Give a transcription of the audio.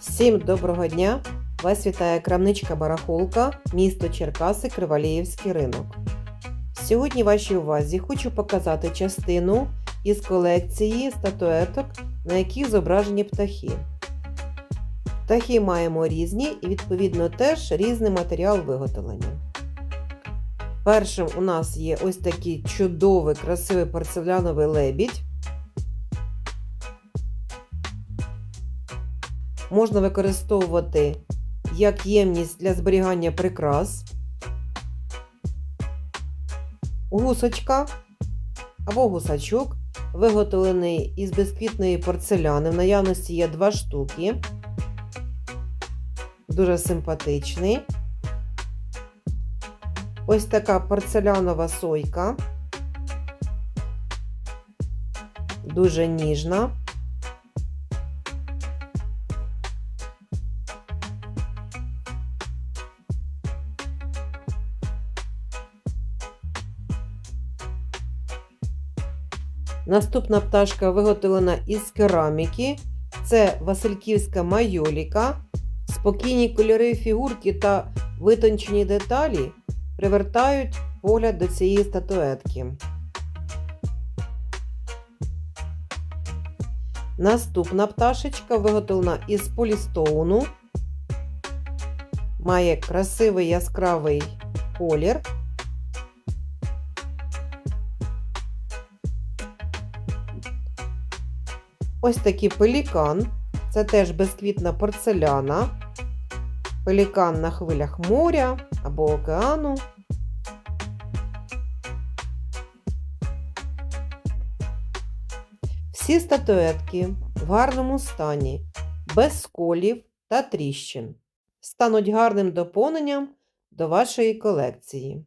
Всім доброго дня! Вас вітає крамничка Барахолка, місто Черкаси, Криваліївський ринок. Сьогодні вашій увазі хочу показати частину із колекції статуеток, на яких зображені птахи. Птахи маємо різні і, відповідно, теж різний матеріал виготовлення. Першим у нас є ось такий чудовий, красивий порцеляновий лебідь. Можна використовувати як ємність для зберігання прикрас, гусочка або гусачок, виготовлений із безквітної порцеляни. В наявності є два штуки. Дуже симпатичний. Ось така порцелянова сойка. Дуже ніжна. Наступна пташка виготовлена із кераміки. Це Васильківська майоліка. Спокійні кольори фігурки та витончені деталі привертають погляд до цієї статуетки. Наступна пташечка виготовлена із полістоуну. Має красивий яскравий колір. Ось такий пелікан. Це теж безквітна порцеляна. Пелікан на хвилях моря або океану. Всі статуетки в гарному стані, без сколів та тріщин. Стануть гарним доповненням до вашої колекції.